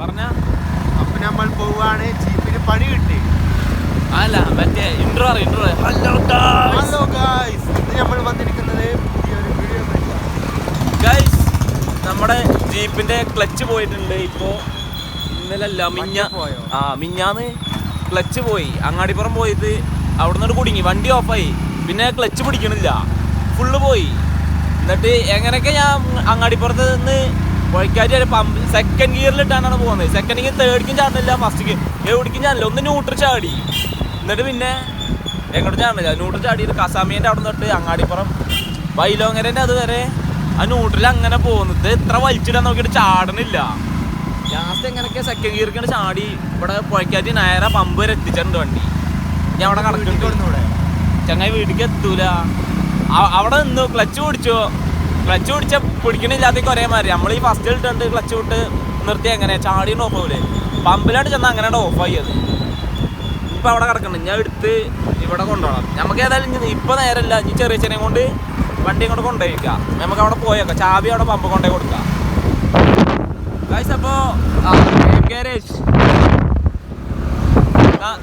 പറഞ്ഞ അപ്പൊ നമ്മൾ പോവാണ്. ജീപ്പിന് പണി കിട്ടി. അല്ല മറ്റേ intro intro hello hello guys ഇന്ന് നമ്മൾ വന്നിരിക്കുന്നത് പുതിയൊരു വീഡിയോ ഗൈസ് നമ്മുടെ ജീപ്പിന്റെ ക്ലച്ച് പോയിട്ടുണ്ട്. ഇപ്പോ ഇന്നലല്ല മിഞ്ഞ ആ മിഞ്ഞാന്ന് ക്ലച്ച് പോയി. അങ്ങാടിപ്പുറം പോയത് അവിടെ നിന്ന് കുടുങ്ങി. വണ്ടി ഓഫായി. പിന്നെ ക്ലച്ച് പിടിക്കണില്ല. ഫുള്ള് പോയി. എന്നിട്ട് എങ്ങനെയൊക്കെ ഞാൻ അങ്ങാടിപ്പുറത്ത് നിന്ന് വഴിക്കാറ്റ് പമ്പ് സെക്കൻഡ് ഗിയറിലിട്ടാണ് പോകുന്നത്. സെക്കൻഡ് ഗിയർ തേർഡിക്കും ചാടുന്നില്ല ഫസ്റ്റ് ഗിയർ എവിടേക്കും ചാടില്ല. ഒന്ന് ന്യൂട്രൽ ചാടി. എന്നിട്ട് പിന്നെ എങ്ങോട്ട് ചാടില്ല ന്യൂട്രൽ ചാടി കസാമീന്റെ അവിടെ തൊട്ട് അങ്ങാടിപ്പുറം. വൈലോങ്ങരന്റെ അതുവരെ ആ ന്യൂട്രൽ അങ്ങനെ പോകുന്നത് ഇത്ര വലിച്ചിടാൻ നോക്കിയിട്ട് ചാടണില്ല. ലാസ്റ്റ് എങ്ങനെയൊക്കെ സെക്കൻഡ് ഗിയർക്കാണ് ചാടി. ഇവിടെ പുഴക്കാറ്റ് നേരെ പമ്പ് വരെ എത്തിച്ചിട്ടുണ്ട് വണ്ടി. ഞാൻ അവിടെ കിടക്കുന്നുണ്ട് ഇവിടെ ചങ്ങായി വീട്ടിലേക്ക് എത്തൂല. അവിടെ നിന്നു ക്ലച്ച് പിടിച്ചു? ക്ലച്ച് പിടിച്ച പിടിക്കണില്ലാത്തേക്ക് ഒരേ മാതിരി. നമ്മൾ ഈ ഫസ്റ്റ് ഇട്ടുണ്ട് ക്ലച്ച് വിട്ട് നിർത്തി എങ്ങനെ ചാടി ഓഫ് ആവൂലേ? പമ്പിലാണ്ട് ചെന്ന് അങ്ങനെ ഓഫായി അത്. ഇപ്പൊ അവിടെ കിടക്കണം ഞാൻ എടുത്ത് ഇവിടെ കൊണ്ടുപോകണം നമുക്ക് ഏതായാലും ഇപ്പൊ നേരമില്ല ഇനി ചെറിയ ചെറിയ കൊണ്ട് വണ്ടി ഇങ്ങോട്ട് കൊണ്ടുപോയിക്കാം. നമുക്ക് അവിടെ പോയേക്കാം. ചാവി അവിടെ പമ്പ് കൊണ്ടുപോയി കൊടുക്കാം. ഗൈസ് അപ്പോ ഗാരേജ്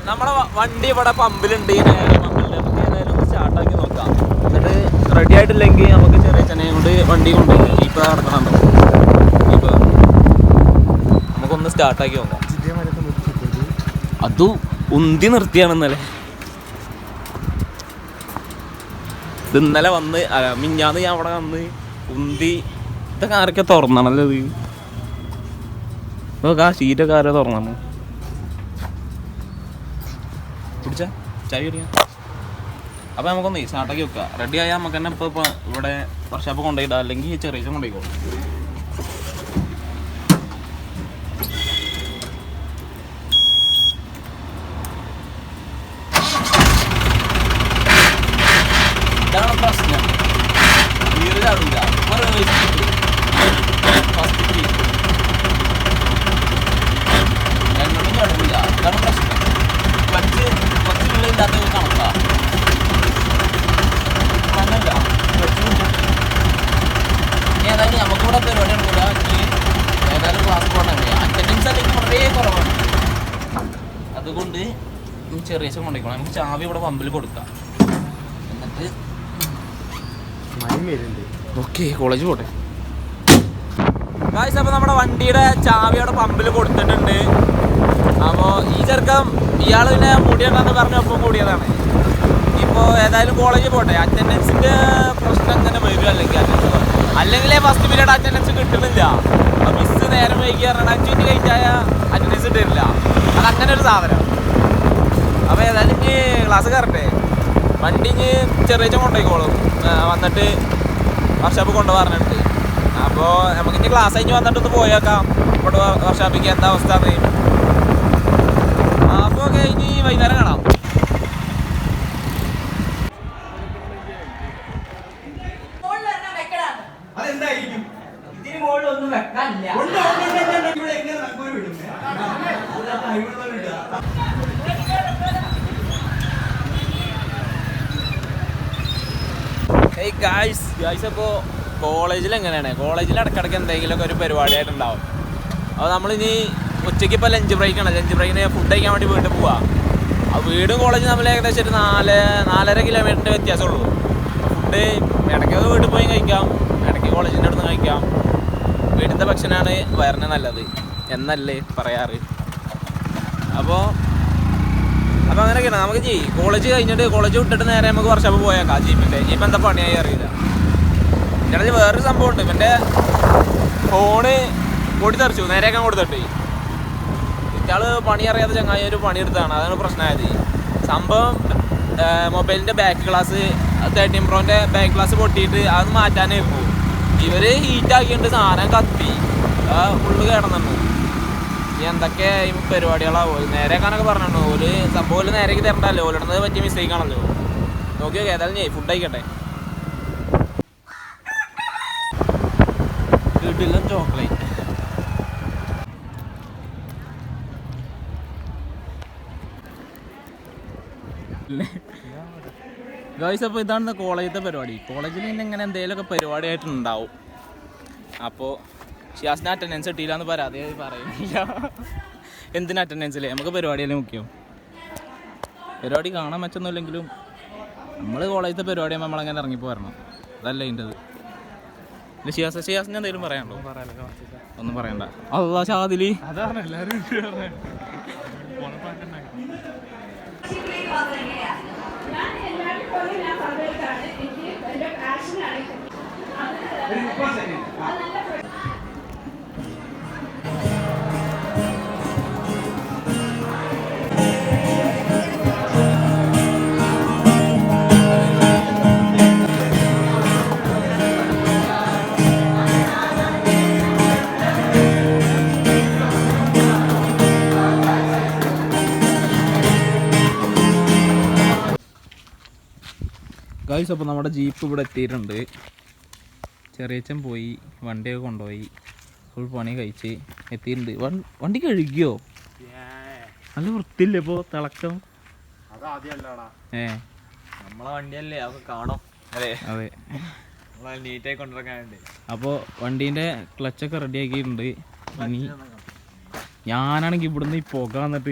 നമ്മുടെ വണ്ടി ഇവിടെ പമ്പിലുണ്ട്. പമ്പിലുണ്ട്. നമുക്ക് ഏതായാലും സ്റ്റാർട്ടാക്കി നോക്കാം. എന്നിട്ട് റെഡി ആയിട്ടില്ലെങ്കിൽ നമുക്ക് വണ്ടി കൊണ്ടുപോയി. ജീപ്പ് നടക്കണോ ജീപ്പ്. നമുക്കൊന്ന് സ്റ്റാർട്ടാക്കി നോക്കാം. അതും ഉന്തി നിർത്തിയാണ് നിർത്തിയാണെന്നല്ലേ ഇത് ഇന്നലെ വന്ന് മിഞ്ഞാന്ന് ഞാൻ അവിടെ വന്ന് ഉന്തി ഇതൊക്കെ ആരൊക്കെ തുറന്നാണല്ലോ ഇത്? ഇതൊക്കെ ആ ഷീറ്റൊക്കെ ആരോ തുറന്നാണ്. പിടിച്ച ചായ കുടിക്കാം അപ്പോൾ നമുക്കൊന്ന് സ്റ്റാർട്ടാക്കി വെക്കുക റെഡി ആയാൽ നമുക്ക് തന്നെ ഇപ്പോൾ ഇപ്പോൾ ഇവിടെ വർഷാപ്പ് കൊണ്ടുപോയിടാം. അല്ലെങ്കിൽ ചെറിയ കൊണ്ടുപോയിക്കോ ഇതാണ് പ്രശ്നം. ചാടില്ല ഒരു ഫസ്റ്റ് രണ്ടും ചാടില്ല ഇതാണ് പ്രശ്നം ക്ലച്ച് ക്ലച്ച് ഉള്ളില്ലാത്ത കണക്കാ അങ്ങനല്ല ക്ലച്ച് ഇനി ഏതായാലും നമുക്കിവിടെ പരിപാടി നടക്കില്ല ഏതായാലും ക്ലാസ് പോകണമെങ്കിൽ അറ്റൻഡൻസ് അല്ലെങ്കിൽ വളരെ കുറവാണ്. അതുകൊണ്ട് ചെറിയ കൊണ്ടുപോയിക്കോളാം നമുക്ക് ചാവി ഇവിടെ പമ്പിൽ കൊടുക്കാം. എന്നിട്ട് ഓക്കെ കോളേജ് പോട്ടെ. ഗായ്സ് അപ്പോൾ നമ്മുടെ വണ്ടിയുടെ ചാവി അവിടെ പമ്പിൽ കൊടുത്തിട്ടുണ്ട്. അപ്പോൾ ഈ ചെറുക്കം ഇയാൾ പിന്നെ മുടിയുണ്ടെന്ന് പറഞ്ഞ ഒപ്പം കൂടിയതാണ്. ഏതായാലും കോളേജിൽ പോട്ടെ. അറ്റൻഡൻസിന്റെ പ്രശ്നം തന്നെ വരും അല്ലെങ്കിൽ അറ്റൻഡൻസ് അല്ലെങ്കിൽ ഫസ്റ്റ് പീരീഡ് അറ്റൻഡൻസ് കിട്ടുന്നില്ല. മിസ് നേരം വൈകി പറഞ്ഞാൽ അഞ്ച് മിനിറ്റ് കഴിഞ്ഞാൽ അറ്റൻഡൻസ് കിട്ടില്ല. അത് അങ്ങനെ ഒരു സാധനം. അപ്പോൾ ഏതായാലും ഇനി ക്ലാസ് കയറട്ടെ വണ്ടി ഇനി ചെറിയ കൊണ്ടുപോയിക്കോളും വന്നിട്ട് വർഷാപ്പ് കൊണ്ടുപോകാറുണ്ട്. അപ്പോൾ നമുക്ക് ഇനി ക്ലാസ് കഴിഞ്ഞ് വന്നിട്ട് ഒന്ന് പോയേക്കാം. ഇവിടെ വർഷാപ്പിക്ക് എന്താ അവസ്ഥ അപ്പോൾ കഴിഞ്ഞ് വൈകുന്നേരം വെക്കാനില്ല. ഹേയ് ഗായ്സ് ഗായ്സ് അപ്പോൾ കോളേജിൽ എങ്ങനെയാണ്? കോളേജിൽ ഇടയ്ക്കിടയ്ക്ക് എന്തെങ്കിലുമൊക്കെ ഒരു പരിപാടിയായിട്ടുണ്ടാവും. അപ്പോൾ നമ്മളിനി ഉച്ചയ്ക്ക് ഇപ്പോൾ ലഞ്ച് ആണ്. ലഞ്ച് ബ്രേക്കിന് ഫുഡ് കഴിക്കാൻ വേണ്ടി വീട്ടിൽ പോവാം. ആ വീടും കോളേജും തമ്മിൽ ഏകദേശം ഒരു നാല് നാലര കിലോമീറ്ററിന്റെ വ്യത്യാസമുള്ളൂ ഫുഡ് ഇടയ്ക്ക് വീട്ടിൽ പോയി കഴിക്കാം. ഇടയ്ക്ക് കോളേജിന്റെ അടുത്ത് കഴിക്കാം. വീട്ടിലത്തെ ഭക്ഷണമാണ് വയറിന് നല്ലത് എന്നല്ലേ പറയാറ്. അപ്പോൾ അപ്പോൾ അങ്ങനെയൊക്കെയാണ് നമുക്ക് ചെയ്യും കോളേജ് കഴിഞ്ഞിട്ട് കോളേജ് വിട്ടിട്ട് നേരെ നമുക്ക് വർഷാപ്പ് പോയേക്കാം. ജീപ്പിന്റെ ജീപ്പ് എന്താ പണിയായി അറിയില്ല. ചേട്ടാ വേറൊരു സംഭവം ഉണ്ട്. ഇവന്റെ ഫോണ് കൊടി തെറിച്ചു. നേരെയാക്കാൻ കൊടുത്തിട്ട്. ഇയാൾ പണി അറിയാതെ ചങ്ങായി ഒരു പണിയെടുത്താണ് അതാണ് പ്രശ്നമായത്. സംഭവം മൊബൈലിന്റെ ബാക്ക് ഗ്ലാസ് തേർട്ടീൻ പ്രോന്റെ ബാക്ക് ഗ്ലാസ് പൊട്ടിയിട്ട് അത് മാറ്റാനായിരുന്നു. ഇവർ ഹീറ്റാക്കിയിട്ട് സാധനം കത്തി. ഫുള്ള് കിടന്നു ഇനി എന്തൊക്കെ ഈ നേരെ കാണൊക്കെ പറഞ്ഞിട്ടുണ്ട്. ഓൽ സംഭവം ഓൽ നേരേക്ക് തരണ്ടല്ലോ ഓലിടുന്നത് പറ്റിയ മിസ്റ്റേക്ക് ആണല്ലോ. നോക്കി നോക്കി ഏതായാലും ഞാൻ ഫുഡ് ആയിക്കട്ടെ കിട്ടില്ല ചോക്ലേറ്റ് ഗായ്സ് അപ്പോൾ ഇതാണ് കോളേജിലത്തെ പരിപാടി. കോളേജിൽ പിന്നെ ഇങ്ങനെ എന്തെങ്കിലുമൊക്കെ പരിപാടിയായിട്ടുണ്ടാവും. അപ്പോൾ ഷിയാസിന് അറ്റൻഡൻസ് കിട്ടിയില്ല എന്ന് പരാതി പറയുന്നില്ല. എന്തിനാ അറ്റൻഡൻസ് ഇല്ലേ നമുക്ക് പരിപാടിയല്ലേ മുഖ്യം? പരിപാടി കാണാൻ പറ്റുന്നില്ലെങ്കിലും നമ്മൾ കോളേജിലത്തെ പരിപാടി നമ്മളങ്ങനെ ഇറങ്ങി പോരണം അതല്ല അതിന്റെത് ഇല്ല ഷിയാസ് ഷിയാസിന് എന്തെങ്കിലും പറയാനുണ്ടോ? ഒന്നും പറയണ്ട. അതാ ഷാദിലി. അതാണ് എല്ലാവരും Grazie. ഗൈസ് അപ്പോൾ നമ്മുടെ ജീപ്പ് ഇവിടെ എത്തിയിട്ടുണ്ട്. ചെറിയച്ചൻ പോയി വണ്ടിയൊക്കെ കൊണ്ടുപോയി ഫുൾ പണി കഴിച്ച് എത്തിയിട്ടുണ്ട്. വൺ- വണ്ടി കഴുകിയോ? നല്ല വൃത്തിയില്ലേ ഇപ്പോൾ തിളക്കം? ഏ. നമ്മളെ വണ്ടിയല്ലേ അതൊക്കെ കാണും. അതെ. നമ്മളെ നീറ്റായി കൊണ്ടിറങ്ങാനുണ്ട് അപ്പോൾ വണ്ടീന്റെ ക്ലച്ചൊക്കെ റെഡി ആക്കിയിട്ടുണ്ട്. ഇനി ഞാനാണെങ്കിൽ ഇവിടുന്ന് ഈ പുക വന്നിട്ട്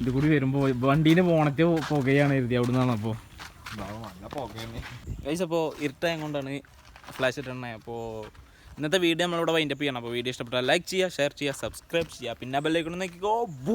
ഇത് കൂടി വരുമ്പോൾ വണ്ടീന്റെ പോണത്തെ പുകയാണ് എഴുതി അവിടെ നിന്നാണ് അപ്പോൾ ഗൈസ് അപ്പോൾ ഇരുട്ടായം കൊണ്ടാണ് ഫ്ലാഷ് ഇട്ടണേ അപ്പോൾ ഇന്നത്തെ വീഡിയോ നമ്മളിവിടെ വൈൻഡപ്പ് ചെയ്യണം. അപ്പോൾ വീഡിയോ ഇഷ്ടപ്പെട്ടാൽ ലൈക്ക് ചെയ്യുക ഷെയർ ചെയ്യുക സബ്സ്ക്രൈബ് ചെയ്യുക. പിന്നെ ബെല്ലൈക്കണം നോക്കിക്കോ. ബൂ